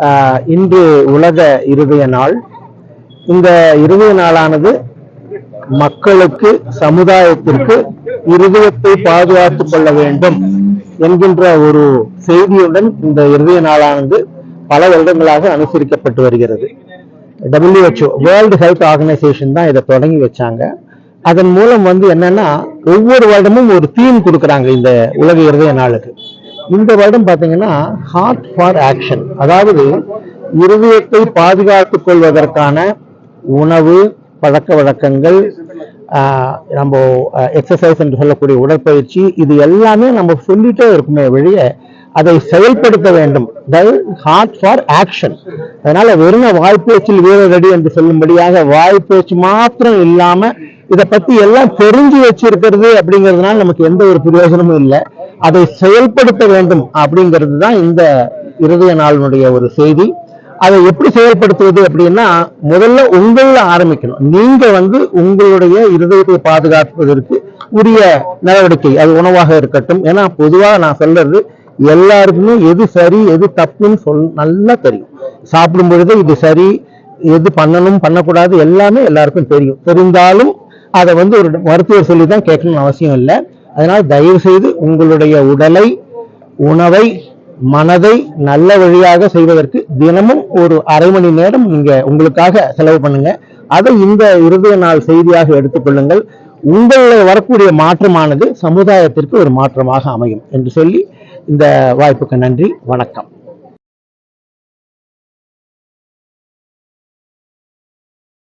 ஆஹ், இன்று உலக இருதய நாள். இந்த இருதய நாளானது மக்களுக்கு சமுதாயத்திற்கு இருதயத்தை பாதுகாத்துக் கொள்ள வேண்டும் என்கின்ற ஒரு செய்தியுடன் இந்த இருதய நாளானது பல வருடங்களாக அனுசரிக்கப்பட்டு வருகிறது. டபிள்யூஹெச்ஓ வேர்ல்டு ஹெல்த் ஆர்கனைசேஷன் தான் இதை தொடங்கி வச்சாங்க. அதன் மூலம் வந்து என்னன்னா ஒவ்வொரு வருடமும் ஒரு தீம் கொடுக்குறாங்க இந்த உலக இருதய நாளுக்கு. இந்த வருடம் பார்த்தீங்கன்னா ஹார்ட் ஃபார் ஆக்ஷன் அதாவது இருதயத்தை பாதுகாத்துக் கொள்வதற்கான உணவு பழக்க வழக்கங்கள் நம்ம எக்ஸசைஸ் என்று சொல்லக்கூடிய உடற்பயிற்சி இது எல்லாமே நம்ம சொல்லிட்டே இருக்குமே வெளிய அதை செயல்படுத்த வேண்டும். ஹார்ட் ஃபார் ஆக்ஷன் அதனால வெறும் வாய்ப்பேச்சில் வீரரடி என்று சொல்லும்படியாக வாய்ப்பேச்சு மாத்திரம் இல்லாம இதை பத்தி எல்லாம் தெரிஞ்சு வச்சிருக்கிறது அப்படிங்கிறதுனால நமக்கு எந்த ஒரு பிரயோஜனமும் இல்லை. அதை செயல்படுத்த வேண்டும் அப்படிங்கிறது தான் இந்த இருதய நாளினுடைய ஒரு செய்தி. அதை எப்படி செயல்படுத்துவது அப்படின்னா முதல்ல உங்களில் ஆரம்பிக்கணும். நீங்க வந்து உங்களுடைய இருதயத்தை பாதுகாப்பதற்கு உரிய நடவடிக்கை அது உணவாக இருக்கட்டும். ஏன்னா பொதுவாக நான் சொல்றது எல்லாருக்குமே எது சரி எது தப்புன்னு சொல் நல்லா தெரியும். சாப்பிடும் பொழுது இது சரி எது பண்ணணும் பண்ணக்கூடாது எல்லாமே எல்லாருக்கும் தெரியும். தெரிந்தாலும் அதை வந்து ஒரு மருத்துவர் சொல்லி தான் கேட்கணும்னு அவசியம் இல்லை. அதனால் தயவு செய்து உங்களுடைய உடலை உணவை மனதை நல்ல வழியாக செய்வதற்கு தினமும் ஒரு அரை மணி நேரம் நீங்க உங்களுக்காக செலவு பண்ணுங்க. அதை இந்த இருதய நாள் செய்தியாக எடுத்துக்கொள்ளுங்கள் உங்களில் வரக்கூடிய மாற்றமானது சமுதாயத்திற்கு ஒரு மாற்றமாக அமையும் என்று சொல்லி இந்த வாய்ப்புக்கு நன்றி வணக்கம்.